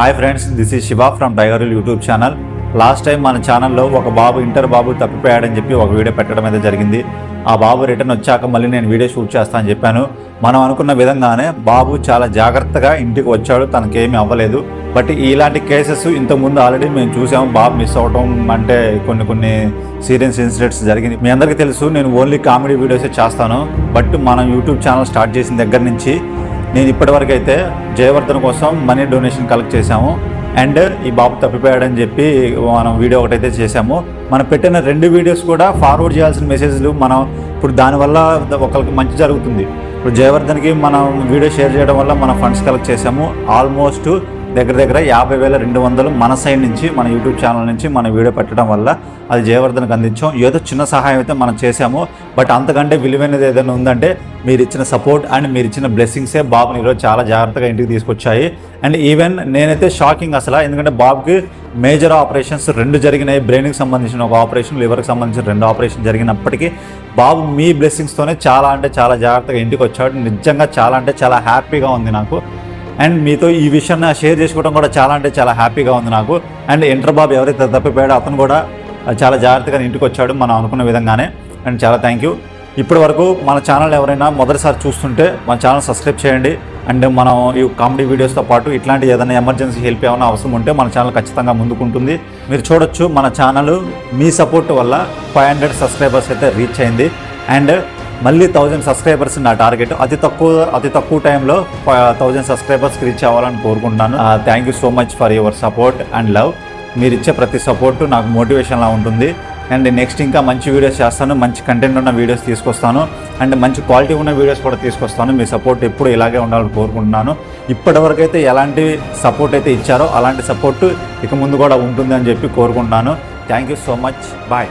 Hi friends this is Shiva from Tiger YouTube channel last time మన ఛానల్లో ఒక బాబు inter బాబు తప్పిపోయాడని చెప్పి ఒక వీడియో పెట్టడం అయితే జరిగింది. ఆ బాబు రిటర్న్ వచ్చాక మళ్ళీ నేను వీడియో షూట్ చేస్తానని చెప్పాను. మనం అనుకున్న విధంగానే బాబు చాలా జాగ్రత్తగా ఇంటికి వచ్చాడు తనకేమీ అవ్వలేదు. బట్ ఇలాంటి కేసెస్ ఇంతకుముందు ఆల్రెడీ మేము చూసాము బాబు మిస్ అవడం అంటే కొన్ని కొన్ని సీరియస్ ఇన్సిడెంట్స్ జరిగింది. మీ అందరికీ తెలుసు నేను ఓన్లీ కామెడీ వీడియోసే చేస్తాను. బట్ మనం యూట్యూబ్ ఛానల్ స్టార్ట్ చేసిన దగ్గర నుంచి నేను ఇప్పటివరకు అయితే జయవర్ధన్ కోసం మనీ డొనేషన్ కలెక్ట్ చేశాము. అండ్ ఈ బాబు తప్పిపోయాడని చెప్పి మనం వీడియో ఒకటైతే చేశాము. మనం పెట్టిన రెండు వీడియోస్ కూడా ఫార్వర్డ్ చేయాల్సిన మెసేజ్లు మనం ఇప్పుడు దానివల్ల ఒకరికి మంచి జరుగుతుంది. ఇప్పుడు జయవర్ధన్కి మనం వీడియో షేర్ చేయడం వల్ల మనం ఫండ్స్ కలెక్ట్ చేశాము. ఆల్మోస్ట్ దగ్గర దగ్గర యాభై వేల రెండు వందలు మన సైడ్ నుంచి మన యూట్యూబ్ ఛానల్ నుంచి మన వీడియో పెట్టడం వల్ల అది జయవర్ధన్కి అందించాం. ఏదో చిన్న సహాయం అయితే మనం చేశాము. బట్ అంతకంటే విలువైనది ఏదైనా ఉందంటే మీరు ఇచ్చిన సపోర్ట్ అండ్ మీరు ఇచ్చిన బ్లెస్సింగ్సే బాబుని ఈరోజు చాలా జాగ్రత్తగా ఇంటికి తీసుకొచ్చాయి. అండ్ ఈవెన్ నేనైతే షాకింగ్ అసలు. ఎందుకంటే బాబుకి మేజర్ ఆపరేషన్స్ రెండు జరిగినాయి. బ్రెయిన్కి సంబంధించిన ఒక ఆపరేషన్ లివర్కి సంబంధించిన రెండు ఆపరేషన్ జరిగినప్పటికీ బాబు మీ బ్లెస్సింగ్స్తోనే చాలా అంటే చాలా జాగ్రత్తగా ఇంటికి వచ్చాడు. నిజంగా చాలా అంటే చాలా హ్యాపీగా ఉంది నాకు. అండ్ మీతో ఈ విషయాన్ని షేర్ చేసుకోవడం కూడా చాలా అంటే చాలా హ్యాపీగా ఉంది నాకు. అండ్ ఇంటర్ బాబు ఎవరైతే తప్పిపోయాడో అతను కూడా చాలా జాగ్రత్తగా ఇంటికి వచ్చాడు మనం అనుకున్న విధంగానే. అండ్ చాలా థ్యాంక్ యూ ఇప్పటి వరకు మన ఛానల్ ఎవరైనా మొదటిసారి చూస్తుంటే మన ఛానల్ సబ్స్క్రైబ్ చేయండి. అండ్ మనం ఈ కామెడీ వీడియోస్తో పాటు ఇట్లాంటి ఏదైనా ఎమర్జెన్సీ హెల్ప్ ఏమైనా అవసరం ఉంటే మన ఛానల్ ఖచ్చితంగా ముందుకుంటుంది. మీరు చూడొచ్చు మన ఛానల్ మీ సపోర్ట్ వల్ల ఫైవ్ హండ్రెడ్ సబ్స్క్రైబర్స్ అయితే రీచ్ అయింది. అండ్ మళ్ళీ థౌజండ్ సబ్స్క్రైబర్స్ నా టార్గెట్ అతి తక్కువ అతి తక్కువ టైంలో థౌజండ్ సబ్స్క్రైబర్స్కి రీచ్ అవ్వాలని కోరుకుంటున్నాను. Thank you so much for your support and love మీరు ఇచ్చే ప్రతి సపోర్టు నాకు మోటివేషన్లా ఉంటుంది. అండ్ నెక్స్ట్ ఇంకా మంచి వీడియోస్ చేస్తాను. మంచి కంటెంట్ ఉన్న వీడియోస్ తీసుకొస్తాను. అండ్ మంచి క్వాలిటీ ఉన్న వీడియోస్ కూడా తీసుకొస్తాను. మీ సపోర్ట్ ఎప్పుడు ఇలాగే ఉండాలని కోరుకుంటున్నాను. ఇప్పటివరకు అయితే ఎలాంటి సపోర్ట్ అయితే ఇచ్చారో అలాంటి సపోర్ట్ ఇక ముందు కూడా ఉంటుంది అని చెప్పి కోరుకుంటున్నాను. Thank you so much bye